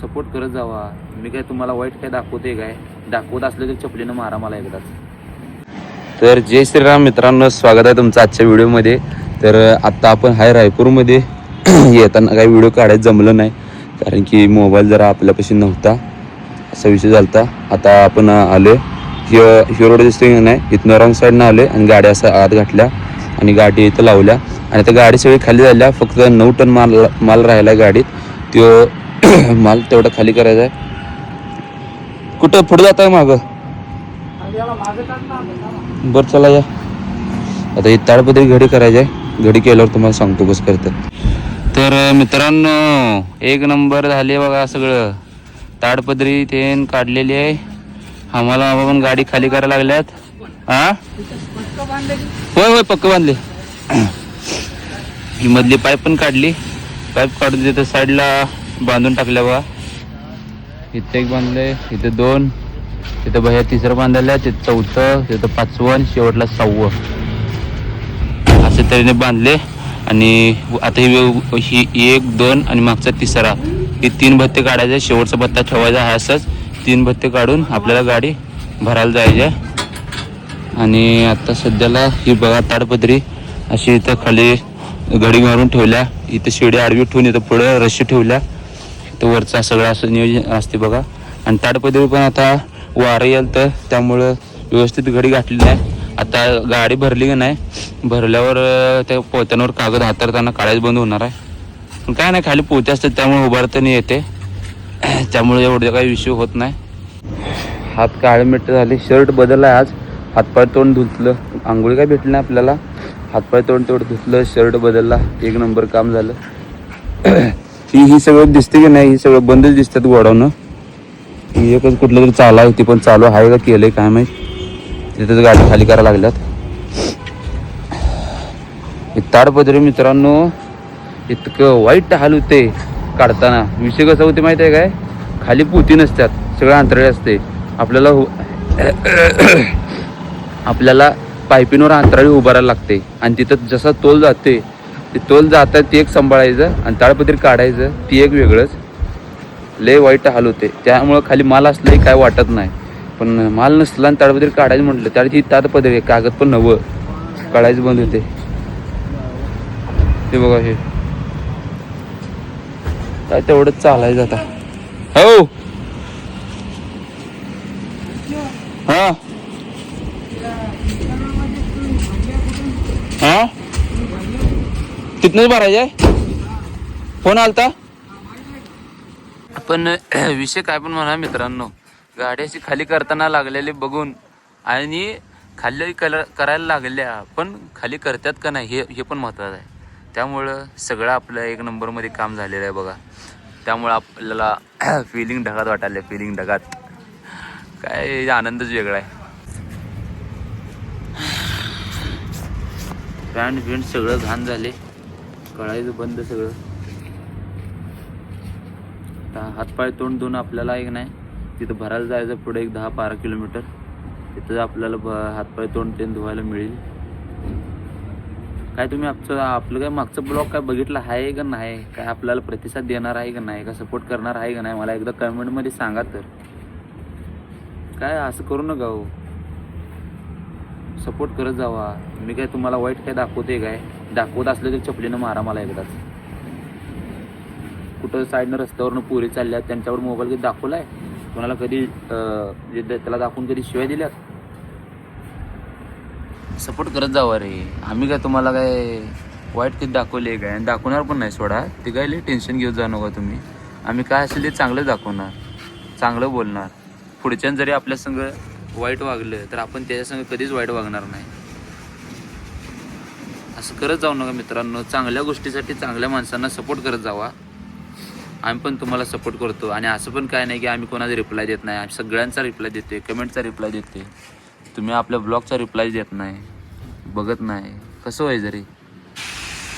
Support करत जावा. मी काय तुम्हाला वाईट काय दाखवते काय? दाखवत असलं तर चपलीनं मारा मला एकदाच. तर जय श्रीराम मित्रांनो स्वागत आहे तुमचं आजच्या व्हिडिओमध्ये. तर आत्ता आपण हाय रायपूरमध्ये येताना काही व्हिडिओ काढायचं जमलं नाही कारण की मोबाईल जरा आपल्यापाशी नव्हता. असा विषय झाला आता आपण आलो हिरो हिरो रोड नाही? इथनं रॉंग साईडनं आले आणि गाड्या असं आत घातल्या आणि गाडी इथं लावल्या. आणि त्या गाडी सगळी खाली झाल्या. फक्त नऊ टन माल माल राहिला गाडीत. तो माल तेवढा खाली करायचा आहे. कुठं पुढे जात आहे मागं? बरं चला या. आता ही ताडपत्री घडी करायची आहे. घडी केल्यावर तुम्हाला सांगतो कसं करतात तर मित्रांनो एक नंबर झाले बघा सगळं. ताडपदरी ते काढलेली आहे. आम्हाला पण गाडी खाली करायला लागल्यात. हा होय होय पक्क बांधले. ही मधली पाईप पण काढली. पाईप काढून तिथं साईडला बांधून टाकल्या बा इथं एक बांधले इथं दोन तिथं भैया तिसरं बांधायला तिथं चौथं तिथं पाचवं आणि शेवटला सहावं. अशा तऱ्हेने बांधले आणि आता ही ही एक दोन आणि मागचा तिसरा. हे तीन भत्ते काढायचे शेवटचा भत्ता ठेवायचा आहे असंच. तीन भत्ते काढून आपल्याला गाडी भरायला जायची आहे आणि आता सध्याला ही बघा ताडपत्री अशी इथं खाली घडी मारून ठेवल्या. इथं शिडी आडवी ठेवून इथं पुढं रशी ठेवल्या. वरचा सगळं असं नियोजन असते बघा. आणि ताडपदरी पण आता वारं येईल तर त्यामुळं व्यवस्थित घडी घातलेली आहे आता गाडी भरली की नाही? भरल्यावर त्या पोत्यांवर कागद हाताळताना काढायचं बंद होणार आहे. पण काय नाही खाली पोते असतात त्यामुळे उभारताना येते. त्यामुळे एवढं काही विषय होत नाही. हात काळे मिठ झाले. शर्ट बदलला आज. हातपाय तोंड धुतलं. आंघोळी काय भेटली नाही आपल्याला. हातपाय तोंड तोंड धुतलं. शर्ट बदलला. एक नंबर काम झालं. ती ही सगळं दिसते की नाही ही सगळं बंदच दिसतात गोडावनं ही एकच कुठलं तरी चालू आहे ती पण चालू आहे का केलंय काय माहीत. तिथंच गाडी खाली करायला लागल्यात. ताडपदरी मित्रांनो इतकं वाईट हाल होते काढताना. विषय कसा होते माहिती आहे काय? खाली पोती नसतात सगळं अंतराळी असते. आपल्याला आपल्याला पायपिनवर अंतराळी उभारायला लागते. आणि तिथं जसा तोल जाते ते तोल जातात ते एक सांभाळायचं आणि ताडपत्री काढायचं ती एक वेगळंच. लय वाईट हाल होते. त्यामुळं खाली माल असलंही काय वाटत नाही. पण माल नसला आणि ताडपत्री काढायचं म्हटलं त्याला ती ताडपत्री कागद पण नवं. काढायचं बंद होते. ते बघा हे. काय तेवढंच चालायचं आता. हो हा तिथनंच भरायचं आहे? फोन आलता? पण विषय काय पण म्हणा मित्रांनो. गाडी अशी खाली करताना लागलेली बघून आणि खाली कलर करायला लागल्या पण खाली करतात का नाही हे हे पण महत्त्वाचं आहे. त्यामुळं सगळं आपलं एक नंबरमध्ये काम झालेलं आहे बघा. त्यामुळं आपल्याला फिलिंग ढगात वाटायला फिलिंग ढगात. काय आनंदच वेगळा आहे. पॅन्ट बिंट सगळं घाण झाले. कळायचं बंद सगळं. आता हातपाय तोंड धुवून आपल्याला एक नाही. तिथं भरायला जायचं पुढे एक दहा बारा किलोमीटर. तिथं आपल्याला भ हातपाय तोंड ते धुवायला मिळेल. काय तुम्ही आमचं आपलं काय मागचं ब्लॉग काय बघितलं आहे का नाही? काय आपल्याला प्रतिसाद देणार आहे का नाही? का सपोर्ट करणार आहे का नाही? मला एकदा कमेंटमध्ये सांगा तर. काय असं करू नका हो. सपोर्ट करत जावा. मी काय तुम्हाला वाईट काय दाखवते काय? दाखवत असलं तर चपलीनं मारा मला एकदाच. कुठं साईडनं रस्त्यावरनं पुरी चालल्यात त्यांच्यावर मोबाईल कधी दाखवलाय? कोणाला कधी म्हणजे त्याला दाखवून कधी शिवाय दिल्यात? सपोर्ट करत जावा रे. आम्ही काय तुम्हाला काय वाईट कधी दाखवले काय? आणि दाखवणार पण नाही सोडा. ते काय लई टेन्शन घेऊन जा नका तुम्ही. आम्ही काय असेल ते चांगलं दाखवणार. चांगलं बोलणार. पुढच्यानं जरी आपल्या संग वाईट वागलं तर आपण त्याच्या संग कधीच वाईट वागणार नाही. असं करत जाऊ नका मित्रांनो. चांगल्या गोष्टीसाठी चांगल्या माणसांना सपोर्ट करत जावा. आम्ही पण तुम्हाला सपोर्ट करतो. आणि असं पण काय नाही की आम्ही कोणाचा रिप्लाय देत नाही. आम्ही सगळ्यांचा रिप्लाय देते कमेंटचा रिप्लाय देते तुम्ही आपल्या ब्लॉगचा रिप्लाय देत नाही बघत नाही. कसं होय जरी?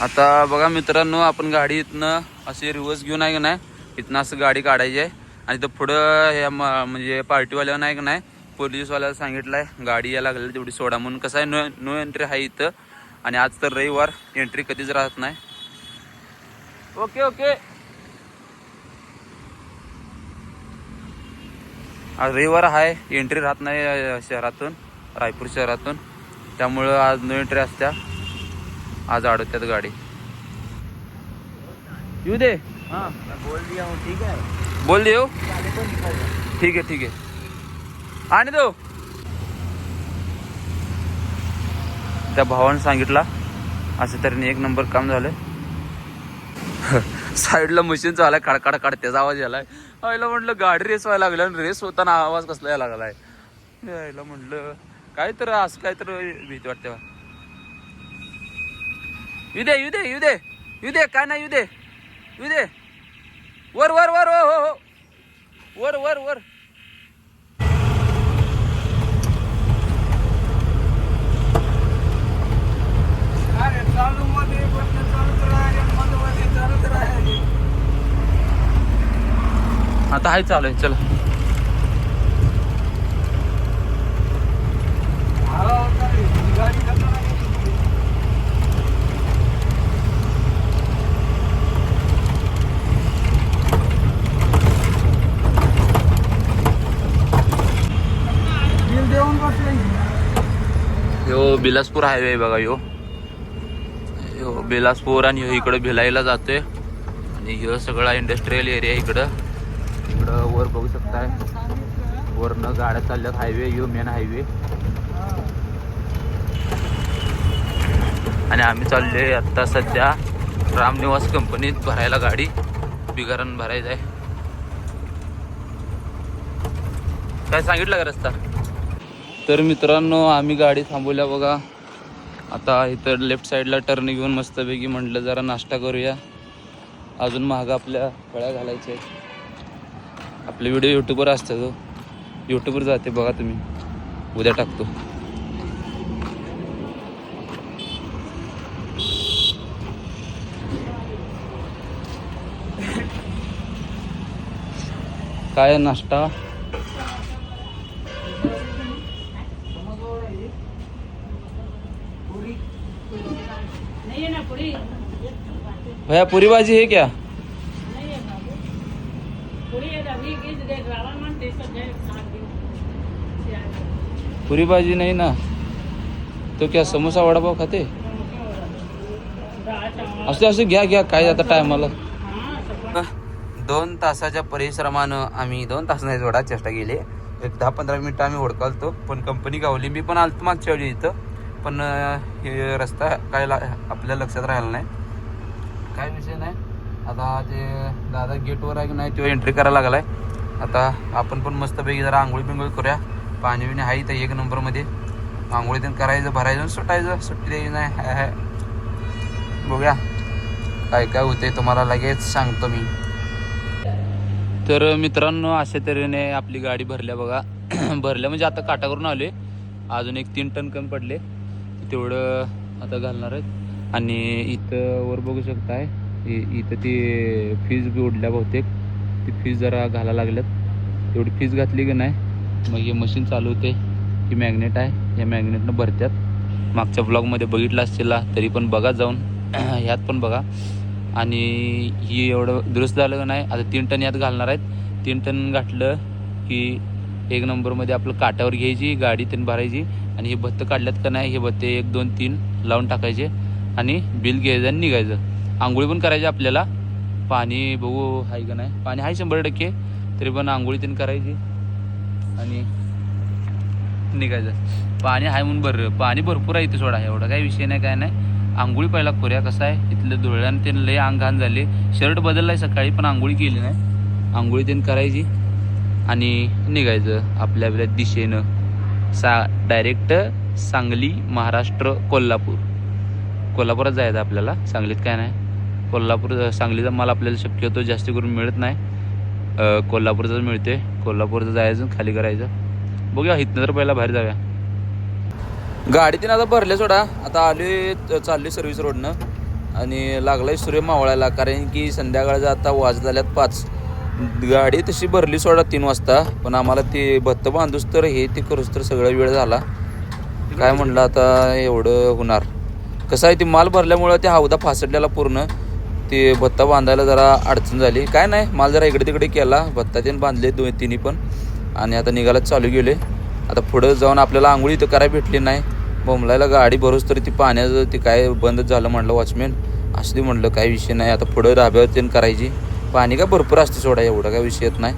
आता बघा मित्रांनो आपण गाडी इथनं असे रिवर्स घेऊन आहे का नाही? इथनं असं गाडी काढायची आहे. आणि तर पुढं ह्या म- म्हणजे पार्टीवाल्यावर नाही का नाही? पोलीसवाल्याला सांगितलं आहे गाडी यायला लागलेली तेवढी सोडा म्हणून. कसं आहे? नो नो एंट्री आहे इथं. आणि आज तर रविवार एंट्री कधीच राहत नाही. Okay okay. आज रविवार आहे एंट्री राहत नाही शहरातून रायपूर शहरातून. त्यामुळं आज नो एंट्री असत्या. आज अडवत्यात गाडी. येऊ दे. हां. बोल दिया हूँ ठीक है बोल दे ठीक आहे ठीक आहे. आणि तो त्या भावानं सांगितला असं तऱ्हेने एक नंबर काम झालं साईडला मशीन चाललाय खडकाड काढ त्याचा आवाज यालाय आईला म्हटलं गाडी रेस व्हायला लागली आणि रेस होताना आवाज कसला यायला लागलाय. यायला म्हटलं काय तर असं काय तर भीती वाटते बा. येऊ दे येऊ दे येऊ दे येऊ दे काय नाही येऊ दे येऊ दे. वर वर वर हो हो हो. वर वर वर अरे चालू मध्ये बंद चालूच राहिले मध्ये मध्ये चालूच राहिले आता हाय चालू आहे चला. यो बिलासपूर हायवे बघा यो. यो बिलासपूर आणि इकडं भिलाईला जातोय. आणि ह्यो सगळा इंडस्ट्रीयल एरिया इकडं. वर बघू शकताय. वरनं गाड्या चालल्यात. हायवे यो मेन हायवे. आणि आम्ही चाललोय आत्ता सध्या रामनिवास कंपनीत भरायला गाडी. बिगारण भरायचं आहे. काय सांगितलं का रस्ता? तर मित्रांनो आम्ही गाडी थांबवल्या बघा. आता इथं लेफ्ट साईडला टर्न घेऊन मस्तपैकी म्हटलं जरा नाश्ता करूया. अजून महाग आपल्या फळ्या घालायच्या आहेत. आपले व्हिडिओ यूट्यूबवर असतात हो. यूट्यूबवर जाते बघा तुम्ही. उद्या टाकतो. काय नाश्ता? भैया पूरी भाजी है क्या? पूरी पुरी भाजी नाही ना? तो क्या समोसा वडापाव खाते? असं असं घ्या घ्या काय जाता टायमाला दोन तासाच्या परिश्रमानं आम्ही दोन तास नाही जोडा चेष्टा केली. एक दहा पंधरा मिनिटं आम्ही ओडकालतो पण कंपनी गावली मी पण आलतो मागच्या वेळी इथं. पण हे रस्ता काय ला आपल्या लक्षात राहिला नाही. काय विषय नाही? आता ते दादा गेटवर आहे की नाही तो एंट्री करायला लागला आहे आता आपण पण मस्तपैकी जरा आंघोळी बिंगोळी करूया. पाणी बिणी आहे इथं एक नंबरमध्ये. आंघोळी तेन करायचं भरायचं सुटायचं. सुट्टी द्यायची नाही. बघूया. काय काय होते तुम्हाला लगेच सांगतो मी. तर मित्रांनो अशा तऱ्हेने आपली गाडी भरल्या बघा. भरल्या म्हणजे आता काटा करून आले अजून एक तीन टन कमी पडले. तेवढं आता घालणार आहेत. आणि इथं वर बघू शकताय. इथं ती फीज बी उडल्या बहुतेक. ती फीज जरा घाला लागल्यात. तेवढी फीज घातली की नाही? मग हे मशीन चालू होते. ही मॅग्नेट आहे. या मॅग्नेटनं भरत्यात. मागच्या ब्लॉगमध्ये बघितलं असतील तरी पण बघा जाऊन. ह्यात पण बघा. आणि ही एवढं दुरुस्त झालं का नाही आता तीन टन यात घालणार आहेत. तीन टन घातलं की एक नंबरमध्ये आपलं काट्यावर घ्यायची गाडी तीन भरायची. आणि हे भत्त काढल्यात का नाही हे भत्ते एक दोन तीन लावून टाकायचे. आणि बिल घ्यायचं आणि निघायचं. आंघोळी पण करायची आपल्याला. पाणी बघू आहे का नाही. पाणी आहे शंभर टक्के तरी पण आंघोळी तीन करायची. आणि निघायचं. पाणी आहे म्हणून बरं. पाणी भरपूर आहे इथे सोडा. एवढा काही विषय नाही काय नाही. आंघोळी पहिला करूया. कसं आहे? इथलं धुळ्यानं ते लय अंग घाण झाले. शर्ट बदललाय सकाळी पण आंघोळी केली नाही. आंघोळी तीन करायची. आणि निघायचं आपल्या आपल्या दिशेनं. सा डायरेक्ट सांगली महाराष्ट्र कोल्हापूर. कोल्हापुरात जायचं आपल्याला. सांगलीत काय नाही. कोल्हापूर सांगलीचा माल आपल्याला शक्यतो जास्त करून मिळत नाही. कोल्हापूरचाच मिळते. कोल्हापूरचं जायचं खाली करायचं. बघूया इथनं तर पहिला बाहेर जाऊया. गाडी तिने आता भरल्या सोडा. आता आले चालली सर्व्हिस रोडनं आणि लागलाय सूर्य मावळायला कारण की संध्याकाळचा आता वाज झाल्यात पाच. गाडी तशी भरली सोडा तीन वाजता. पण आम्हाला ते भत्त बांधूस तर हे ते करूस तर सगळा वेळ झाला. काय म्हणलं आता एवढं होणार. कसं आहे ते माल भरल्यामुळं ते हौदा फासडल्याला पूर्ण. ते भत्ता बांधायला जरा अडचण झाली. काय नाही माल जरा इकडे तिकडे केला. भत्ता त्याने बांधले दोन तिन्ही पण. आणि आता निघायला चालू गेले आता पुढं जाऊन आपल्याला आंघोळी इथं करायला भेटली नाही. बोंबलायला गाडी भरूच तरी ती पाण्याचं ते काय बंदच झालं म्हटलं वॉचमॅन. असं ते म्हटलं काय विषय नाही. आता पुढं डाब्यावर तीन करायची. पाणी काय भरपूर असते सोडा एवढा काय विषय येत नाही.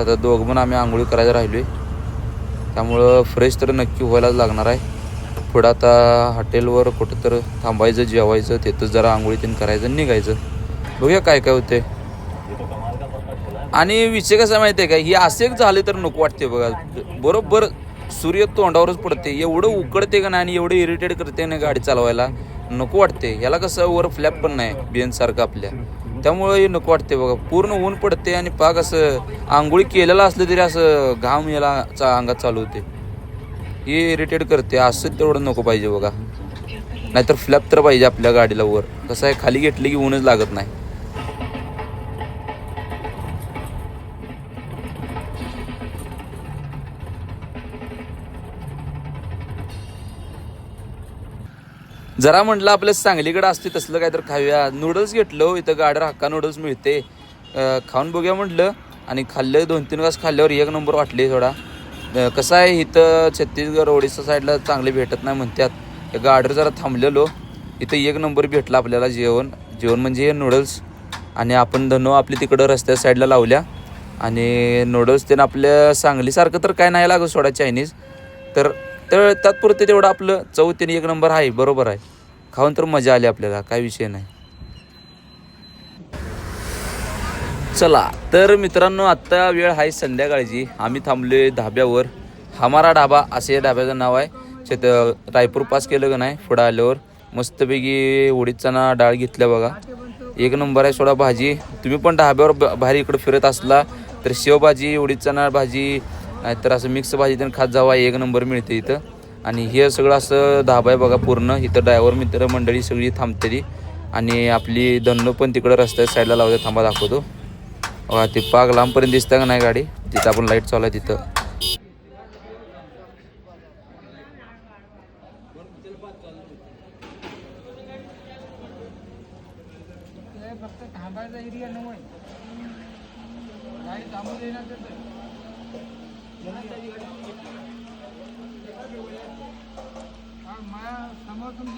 आता दोघं पण आम्ही आंघोळी करायला राहिलो आहे त्यामुळं फ्रेश तर नक्की व्हायलाच लागणार आहे. पुढं आता हॉटेलवर कुठं तर थांबायचं जेवायचं तिथं जरा आंघोळी तीन करायचं आणि निघायचं. बघूया काय काय होते आणि विषय कसा माहिती आहे का? ही असे झाले तर नको वाटते बघा. बरोबर सूर्य तोंडावरच पडते एवढं उकडते का नाही आणि एवढं इरिटेट करते ना गाडी चालवायला नको वाटते याला कसं वर फ्लॅप पण नाही बियन सारखं आपल्या. त्यामुळं हे नको वाटते बघा. पूर्ण ऊन पडते आणि पाक असं आंघोळी केलेलं असलं तरी असं घाम याला चा अंगात चालू होते हे इरिटेट करते असं तेवढं नको पाहिजे बघा. नाहीतर फ्लॅप तर पाहिजे आपल्या गाडीला वर. कसं आहे खाली घेतली की ऊनच लागत नाही. जरा म्हटलं आपल्या सांगलीकडं असते तसलं काय तर खाऊया. नूडल्स घेतलं इथं गाड्या हक्का नूडल्स मिळते. खाऊन बघूया म्हटलं. आणि खाल्लं दोन तीन वाज खाल्ल्यावर एक नंबर वाटले थोडा. कसं आहे इथं छत्तीसगड ओडिसा साईडला चांगले भेटत नाही म्हणतात त्या जरा थांबलेलो. इथं एक नंबर भेटला आपल्याला जेवण. जेवण म्हणजे हे नूडल्स आणि आपण धनो आपली तिकडं रस्त्या साईडला लावल्या. आणि नूडल्स त्यानं आपल्या सांगलीसारखं तर काय नाही लागत सोडा चायनीज तर तर तात्पुरते तेवढं आपलं चव त्याने एक नंबर आहे बरोबर आहे. खाऊन तर मजा आली आपल्याला काय विषय नाही. चला तर मित्रांनो आत्ता वेळ आहे संध्याकाळची. आम्ही थांबलोय धाब्यावर. हमारा ढाबा असे या ढाब्याचं नाव आहे. शेत रायपूर पास केलं का नाही पुढं आल्यावर. मस्तपैकी उडीद चणा डाळ घेतल्या बघा. एक नंबर आहे सोडा भाजी. तुम्ही पण ढाब्यावर ब- बाहेर इकडं फिरत असला तर शेवभाजी उडीद चणा भाजी नाहीतर असं मिक्स भाजी त्यांनी खात जावा एक नंबर मिळते इथं. आणि हे सगळं असं धाबा आहे बघा पूर्ण. इथं ड्रायव्हर मित्र मंडळी सगळी थांबते आणि आपली धन्नो पण तिकडं रस्त्या साईडला लावते थांबा दाखवतो. बघा ते पाग लांबपर्यंत दिसतं का नाही गाडी? तिथं आपण लाइट चालू आहे तिथं.